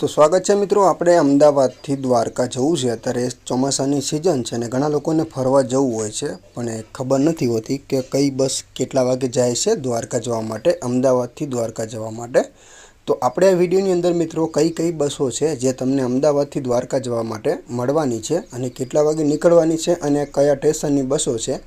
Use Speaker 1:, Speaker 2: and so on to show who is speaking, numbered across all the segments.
Speaker 1: તો સ્વાગત છે મિત્રો, આપણે અમદાવાદથી દ્વારકા જવું છે. અત્યારે ચોમાસાની સિઝન છે અને ઘણા લોકોને ફરવા જવું હોય છે, પણ ખબર નથી હોતી કે કઈ બસ કેટલા વાગે જાય છે દ્વારકા જવા માટે, અમદાવાદથી દ્વારકા જવા માટે. તો આપણે આ વિડીયોની અંદર મિત્રો કઈ કઈ બસો છે જે તમને અમદાવાદથી દ્વારકા જવા માટે મળવાની છે અને કેટલા વાગે નીકળવાની છે અને કયા સ્ટેશનની બસો છે,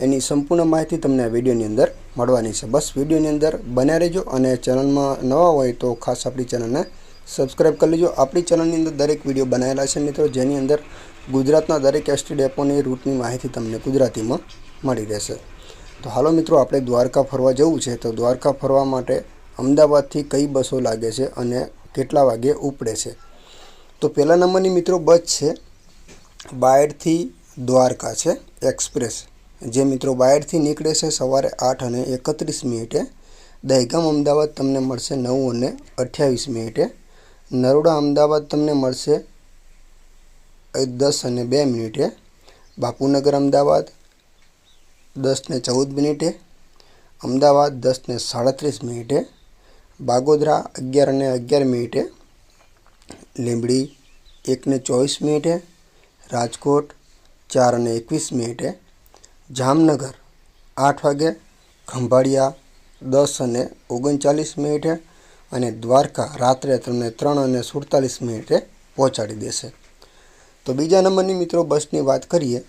Speaker 1: એની સંપૂર્ણ માહિતી તમને આ વિડીયોની અંદર મળવાની છે. બસ વિડીયોની અંદર બન્યા રહેજો અને ચેનલમાં નવા હોય તો ખાસ આપણી ચેનલને સબસ્ક્રાઈબ કરી લેજો. આપણી ચેનલની અંદર દરેક વીડિયો બનાવેલા છે મિત્રો, જેની અંદર ગુજરાતના દરેક એસટી ડેપોની રૂટની માહિતી તમને ગુજરાતીમાં મળી રહેશે. તો હાલો મિત્રો, આપણે દ્વારકા ફરવા જવું છે. તો દ્વારકા ફરવા માટે અમદાવાદથી કઈ બસો લાગે છે અને કેટલા વાગે ઉપડે છે? તો પહેલા નંબરની મિત્રો બસ છે બાયડથી દ્વારકા છે, એક્સપ્રેસ. જે મિત્રો બાયડથી નીકળે છે સવારે આઠ અને એકત્રીસ મિનિટે. દહેગામ અમદાવાદ તમને મળશે નવ અને અઠ્યાવીસ મિનિટે. નરોડા અમદાવાદ તમને મળશે દસ અને બે મિનિટે. બાપુનગર અમદાવાદ દસ ને ચૌદ મિનિટે. અમદાવાદ દસ ને સાડત્રીસ મિનિટે. બાગોદરા અગિયાર અને અગિયાર મિનિટે. લીંબડી એક ને ચોવીસ મિનિટે. રાજકોટ ચાર અને એકવીસ મિનિટે. જામનગર આઠ વાગે. ખંભાળિયા દસ અને ઓગણચાલીસ મિનિટે. અને દ્વારકા રાત્રે તમને ત્રણ અને સુડતાલીસ મિનિટે પહોંચાડી દેશે. તો બીજા નંબરની મિત્રો બસની વાત કરીએ.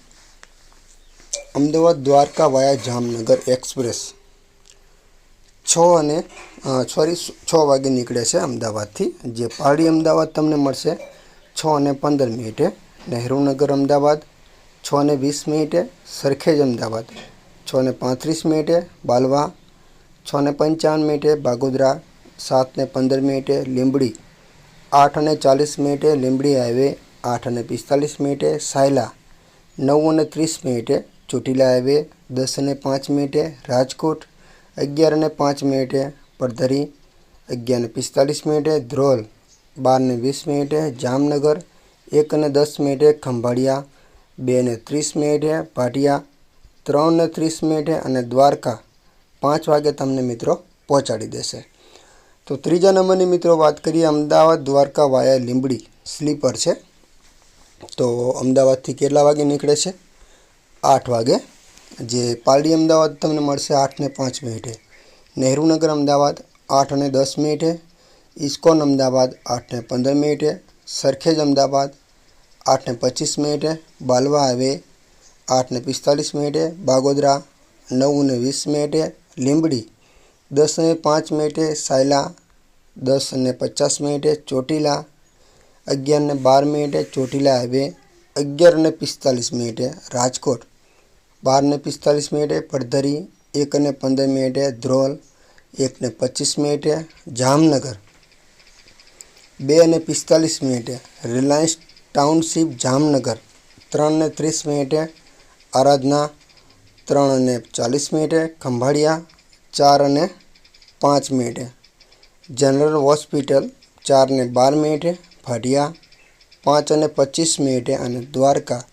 Speaker 1: Ahmedabad Dwarka via Jamnagar express. છ અને સોરી, છ વાગે નીકળે છે અમદાવાદથી. જે પારડી અમદાવાદ તમને મળશે, છ અને પંદર મિનિટે. નહેરુનગર અમદાવાદ, છ અને વીસ મિનિટે. સરખેજ અમદાવાદ, છ અને પાંત્રીસ મિનિટે. બાલવા, છ ને પંચાવન મિનિટે. બાગોદરા સાત ને પંદર મિનિટે લીંબડી આઠ અને ચાલીસ મિનિટે લીંબડી હાઈવે આઠ અને પિસ્તાલીસ મિનિટે સાયલા નવ અને ત્રીસ મિનિટે ચોટીલા હાઈવે દસ અને પાંચ મિનિટે રાજકોટ અગિયાર અને પાંચ મિનિટે પડધરી અગિયાર ને પિસ્તાલીસ મિનિટે ધ્રોલ બાર ને વીસ મિનિટે જામનગર એક અને દસ મિનિટે ખંભાળિયા બે ને ત્રીસ મિનિટે ભાટિયા ત્રણ ને ત્રીસ મિનિટે અને દ્વારકા પાંચ વાગે તમને મિત્રો પહોંચાડી દેશે. તો ત્રીજા નંબરની મિત્રો વાત કરીએ, અમદાવાદ દ્વારકા વાયા લીંબડી સ્લીપર છે. તો અમદાવાદથી કેટલા વાગે નીકળે છે? આઠ વાગે. જે પાલડી અમદાવાદ તમને મળશે આઠ ને પાંચ મિનિટે. નહેરુનગર અમદાવાદ આઠ અને દસ મિનિટે. ઇસ્કોન અમદાવાદ આઠ ને પંદર મિનિટે. સરખેજ અમદાવાદ આઠ ને પચીસ મિનિટે. બાલવા હાઈવે આઠ ને પિસ્તાલીસ મિનિટે. બાગોદરા નવ ને વીસ મિનિટે. લીંબડી દસ અને પાંચ મિનિટે સાયલા, દસ અને પચાસ મિનિટે ચોટીલા, અગિયાર ને બાર મિનિટે ચોટીલા હાઈવે, અગિયાર અને પિસ્તાલીસ મિનિટે રાજકોટ, બાર ને પિસ્તાલીસ મિનિટે પડધરી, એક અને પંદર મિનિટે ધ્રોલ, એક ને પચીસ મિનિટે જામનગર, બે અને પિસ્તાલીસ મિનિટે રિલાયન્સ ટાઉનશીપ જામનગર, ત્રણ ને ત્રીસ મિનિટે આરાધના, ત્રણ અને ચાલીસ મિનિટે ખંભાળિયા ચાર અને પાંચ મિનિટે. જનરલ હોસ્પિટલ ચાર ને બાર મિનિટે ભાટિયા પાંચ અને પચીસ મિનિટે અને દ્વારકા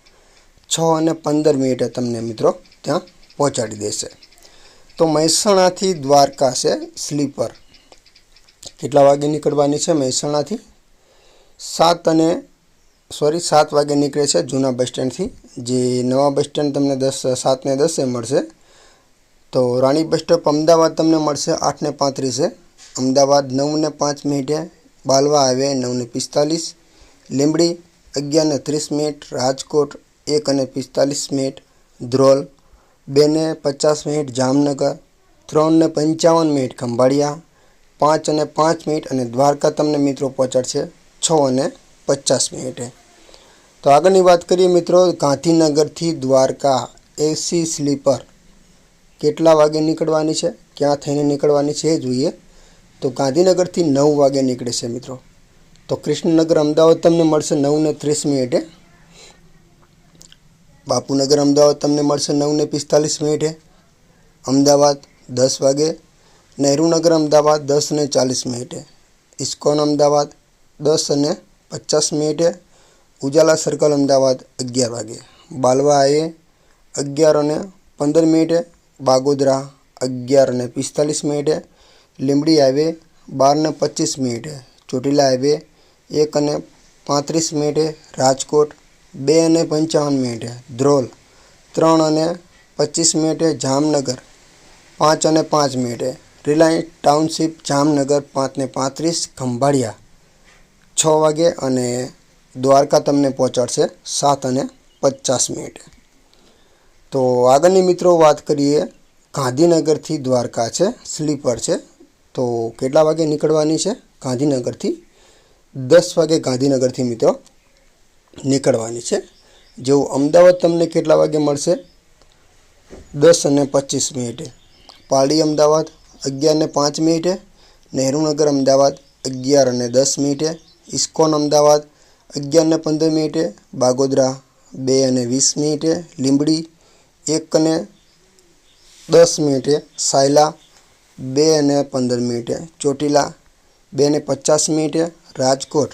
Speaker 1: છ અને પંદર મિનિટે તમને મિત્રો ત્યાં પહોંચાડી દેશે. તો મહેસાણાથી દ્વારકા છે સ્લીપર. કેટલા વાગે નીકળવાની છે મહેસાણાથી? સાત અને, સોરી, સાત વાગે નીકળે છે જૂના બસ સ્ટેન્ડથી. જે નવા બસ સ્ટેન્ડ તમને દસ, સાતને દસે મળશે. તો રાણી બસ સ્ટોપ અમદાવાદ તમને મળશે આઠ ને પાંત્રીસે. અમદાવાદ નવ ને પાંચ મિનિટે, બાલવા હાઈવે નવ ને પિસ્તાલીસ, લીંબડી અગિયાર ને ત્રીસ મિનિટ, રાજકોટ એક અને પિસ્તાલીસ મિનિટ, ધ્રોલ બે ને પચાસ મિનિટ, જામનગર ત્રણ ને પંચાવન મિનિટ, ખંભાળિયા પાંચ અને પાંચ મિનિટ અને દ્વારકા તમને મિત્રો પહોંચાડશે છ અને પચાસ મિનિટે. તો આગળની વાત કરીએ મિત્રો ગાંધીનગરથી દ્વારકા, એસી સ્લીપર. કેટલા વાગે નીકળવાની છે? ક્યાં થઈને નીકળવાની છે એ જોઈએ. તો ગાંધીનગરથી નવ વાગે નીકળે છે મિત્રો. તો કૃષ્ણનગર અમદાવાદ તમને મળશે નવ ને ત્રીસ મિનિટે. બાપુનગર અમદાવાદ તમને મળશે નવ ને પિસ્તાલીસ મિનિટે. અમદાવાદ દસ વાગે. નહેરુનગર અમદાવાદ દસ ને ચાલીસ મિનિટે. ઇસ્કોન અમદાવાદ દસ અને પચાસ મિનિટે. ઉજાલા સર્કલ અમદાવાદ અગિયાર વાગે. બાલવા એ અગિયાર અને પંદર મિનિટે. બાગોદરા અગિયાર અને પિસ્તાલીસ મિનિટે લીંબડી હાઈવે બાર ને પચીસ મિનિટે ચોટીલા હાઈવે એક અને પાંત્રીસ મિનિટે રાજકોટ બે અને પંચાવન મિનિટે ધ્રોલ ત્રણ અને પચીસ મિનિટે જામનગર પાંચ અને પાંચ મિનિટે રિલાયન્સ ટાઉનશીપ જામનગર પાંચને પાંત્રીસ, ખંભાળિયા છ વાગે અને દ્વારકા તમને પહોંચાડશે સાત અને પચાસ મિનિટે તો આગળની મિત્રો વાત કરીએ. ગાંધીનગરથી દ્વારકા છે, સ્લીપર છે. તો કેટલા વાગે નીકળવાની છે? ગાંધીનગરથી દસ વાગે ગાંધીનગરથી મિત્રો નીકળવાની છે. જેવું અમદાવાદ તમને કેટલા વાગે મળશે? દસ અને પચીસ મિનિટે. પાલડી અમદાવાદ અગિયાર ને પાંચ મિનિટે. નહેરુનગર અમદાવાદ અગિયાર અને દસ મિનિટે. ઇસ્કોન અમદાવાદ અગિયાર ને પંદર મિનિટે. બાગોદરા બે અને વીસ મિનિટે. લીંબડી એક અને દસ મિનિટે સાયલા બે અને પંદર મિનિટે ચોટીલા બે ને પચાસ મિનિટે રાજકોટ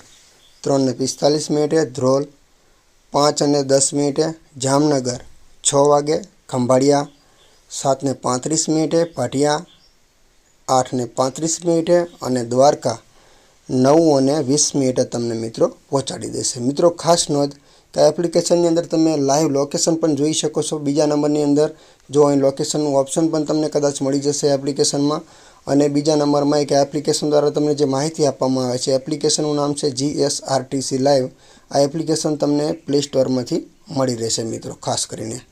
Speaker 1: ત્રણ ને પિસ્તાલીસ મિનિટે ધ્રોલ પાંચ અને દસ મિનિટે જામનગર, છ વાગે ખંભાળિયા સાત ને પાંત્રીસ મિનિટે પાટિયા આઠ ને પાંત્રીસ મિનિટે અને દ્વારકા નવ અને વીસ મિનિટે તમને મિત્રો પહોંચાડી દેશે. મિત્રો, ખાસ નોંધ આ એપ્લિકેશનની અંદર તમે લાઈવ લોકેશન પણ જોઈ શકો છો. બીજા નંબરની અંદર જો અહીં લોકેશનનું ઓપ્શન પણ તમને કદાચ મળી જશે એપ્લિકેશનમાં અને બીજા નંબરમાં એક એપ્લિકેશન દ્વારા તમને જે માહિતી આપવામાં આવે છે એપ્લિકેશનનું નામ છે જીએસઆરટીસી લાઈવ આ એપ્લિકેશન તમને પ્લે સ્ટોરમાંથી મળી રહેશે મિત્રો, ખાસ કરીને.